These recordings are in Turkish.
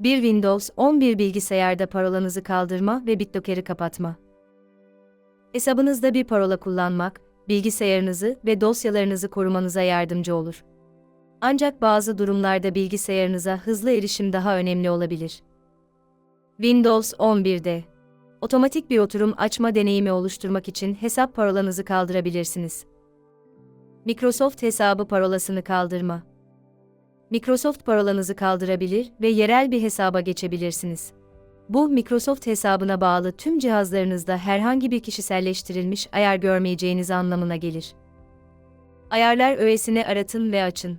Bir Windows 11 bilgisayarda parolanızı kaldırma ve BitLocker'ı kapatma. Hesabınızda bir parola kullanmak, bilgisayarınızı ve dosyalarınızı korumanıza yardımcı olur. Ancak bazı durumlarda bilgisayarınıza hızlı erişim daha önemli olabilir. Windows 11'de otomatik bir oturum açma deneyimi oluşturmak için hesap parolanızı kaldırabilirsiniz. Microsoft hesabı parolasını kaldırma. Microsoft parolanızı kaldırabilir ve yerel bir hesaba geçebilirsiniz. Bu Microsoft hesabına bağlı tüm cihazlarınızda herhangi bir kişiselleştirilmiş ayar görmeyeceğiniz anlamına gelir. Ayarlar öğesini aratın ve açın.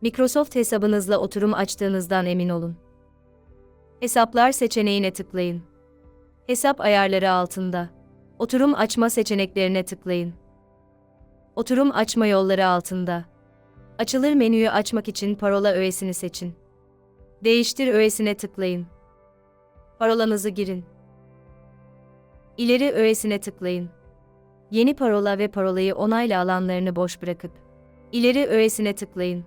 Microsoft hesabınızla oturum açtığınızdan emin olun. Hesaplar seçeneğine tıklayın. Hesap ayarları altında. Oturum açma seçeneklerine tıklayın. Oturum açma yolları altında. Açılır menüyü açmak için parola öğesini seçin. Değiştir öğesine tıklayın. Parolanızı girin. İleri öğesine tıklayın. Yeni parola ve parolayı onayla alanlarını boş bırakıp ileri öğesine tıklayın.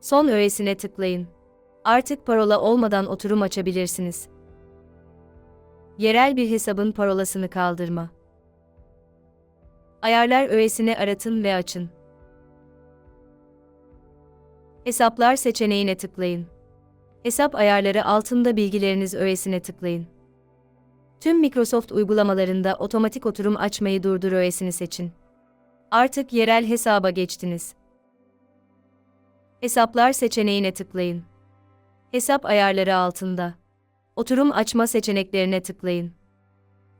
Son öğesine tıklayın. Artık parola olmadan oturum açabilirsiniz. Yerel bir hesabın parolasını kaldırma. Ayarlar öğesini aratın ve açın. Hesaplar seçeneğine tıklayın. Hesap ayarları altında bilgileriniz öğesine tıklayın. Tüm Microsoft uygulamalarında otomatik oturum açmayı durdur öğesini seçin. Artık yerel hesaba geçtiniz. Hesaplar seçeneğine tıklayın. Hesap ayarları altında. Oturum açma seçeneklerine tıklayın.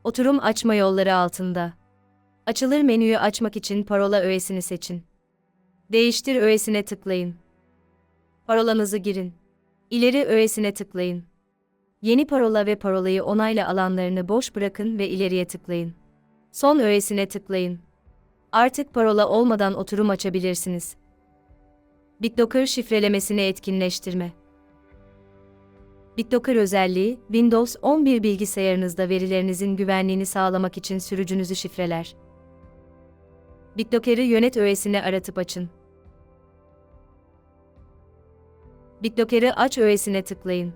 Oturum açma yolları altında. Açılır menüyü açmak için parola öğesini seçin. Değiştir öğesine tıklayın. Parolanızı girin. İleri öğesine tıklayın. Yeni parola ve parolayı onayla alanlarını boş bırakın ve ileriye tıklayın. Son öğesine tıklayın. Artık parola olmadan oturum açabilirsiniz. BitLocker şifrelemesini etkinleştirme. BitLocker özelliği, Windows 11 bilgisayarınızda verilerinizin güvenliğini sağlamak için sürücünüzü şifreler. BitLocker'ı yönet öğesini aratıp açın. BitLocker'ı aç öğesine tıklayın.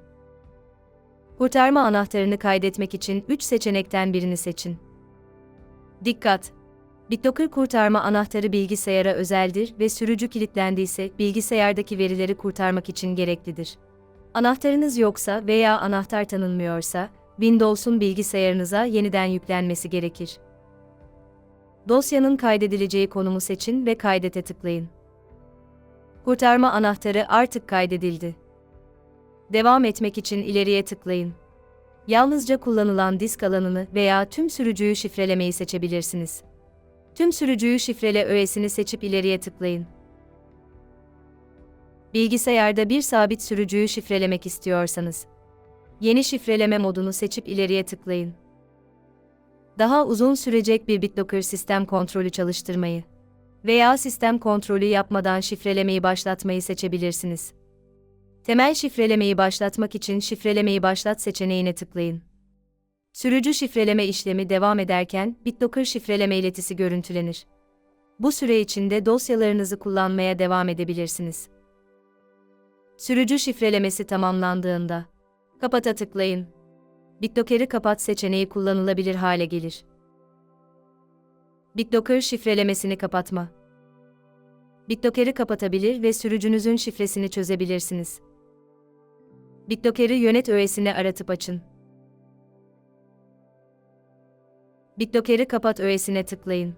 Kurtarma anahtarını kaydetmek için 3 seçenekten birini seçin. Dikkat! BitLocker kurtarma anahtarı bilgisayara özeldir ve sürücü kilitlendiyse bilgisayardaki verileri kurtarmak için gereklidir. Anahtarınız yoksa veya anahtar tanınmıyorsa, Windows'un bilgisayarınıza yeniden yüklenmesi gerekir. Dosyanın kaydedileceği konumu seçin ve kaydete tıklayın. Kurtarma anahtarı artık kaydedildi. Devam etmek için ileriye tıklayın. Yalnızca kullanılan disk alanını veya tüm sürücüyü şifrelemeyi seçebilirsiniz. Tüm sürücüyü şifrele öğesini seçip ileriye tıklayın. Bilgisayarda bir sabit sürücüyü şifrelemek istiyorsanız, yeni şifreleme modunu seçip ileriye tıklayın. Daha uzun sürecek bir BitLocker sistem kontrolü çalıştırmayı veya sistem kontrolü yapmadan şifrelemeyi başlatmayı seçebilirsiniz. Temel şifrelemeyi başlatmak için şifrelemeyi başlat seçeneğine tıklayın. Sürücü şifreleme işlemi devam ederken BitLocker şifreleme iletisi görüntülenir. Bu süre içinde dosyalarınızı kullanmaya devam edebilirsiniz. Sürücü şifrelemesi tamamlandığında kapata tıklayın. BitLocker'ı kapat seçeneği kullanılabilir hale gelir. BitLocker şifrelemesini kapatma. BitLocker'ı kapatabilir ve sürücünüzün şifresini çözebilirsiniz. BitLocker'ı yönet öğesini aratıp açın. BitLocker'ı kapat öğesine tıklayın.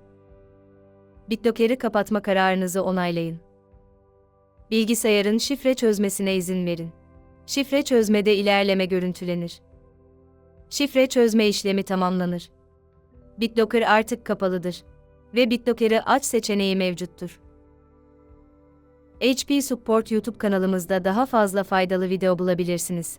BitLocker'ı kapatma kararınızı onaylayın. Bilgisayarın şifre çözmesine izin verin. Şifre çözmede ilerleme görüntülenir. Şifre çözme işlemi tamamlanır. BitLocker artık kapalıdır ve BitLocker'ı aç seçeneği mevcuttur. HP Support YouTube kanalımızda daha fazla faydalı video bulabilirsiniz.